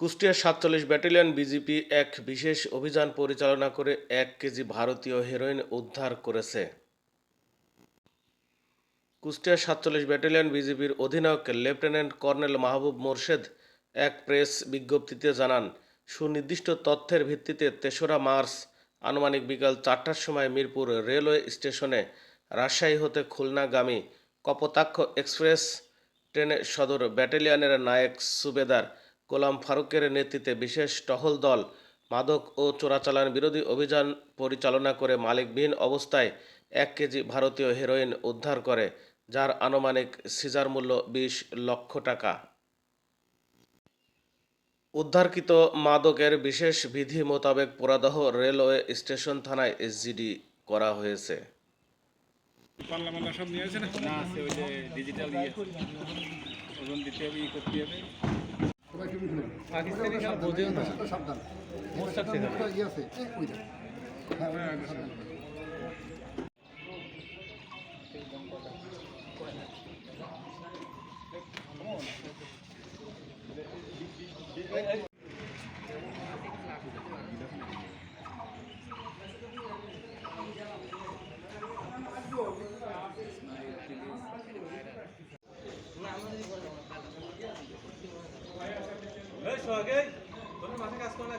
কুষ্টিয়ার সাতচল্লিশ battalion BGP এক বিশেষ অভিযান পরিচালনা করে এক কেজি ভারতীয় হেরোইন উদ্ধার করেছে। কুষ্টিয়ার সাতচল্লিশ ব্যাটালিয়ন বিজিবির অধিনায়ক লেফটেন্যান্ট কর্নেল মাহবুব মোর্শেদ এক প্রেস বিজ্ঞপ্তিতে জানান, সুনির্দিষ্ট তথ্যের ভিত্তিতে তেসরা মার্চ আনুমানিক বিকাল চারটার সময় মিরপুর রেলওয়ে স্টেশনে রাজশাহী হতে খুলনাগামী কপোতাক্ষ এক্সপ্রেস ট্রেনে সদর ব্যাটালিয়নের নায়ক সুবেদার গোলাম ফারুকের নেতৃত্বে বিশেষ টহল দল মাদক ও চোরাচালান বিরোধী অভিযান পরিচালনা করে মালিকবিহীন অবস্থায় এক কেজি ভারতীয় হেরোইন উদ্ধার করে যার আনুমানিক সিজার মূল্য বিশ লক্ষ টাকা। উদ্ধারকৃত মাদকের বিশেষ বিধি মোতাবেক পোড়াদহ রেলওয়ে স্টেশন থানায় এসজিডি করা হয়েছে। সব নিয়ে না না আছে ওই যে ডিজিটাল ইয়ে। ওজন দিতে হবে ই করতে হবে। পাকিস্তানি সব বোঝেও না। মোস্তাক সেখানে একশো আগে তোমার মাথায় কাজ করে না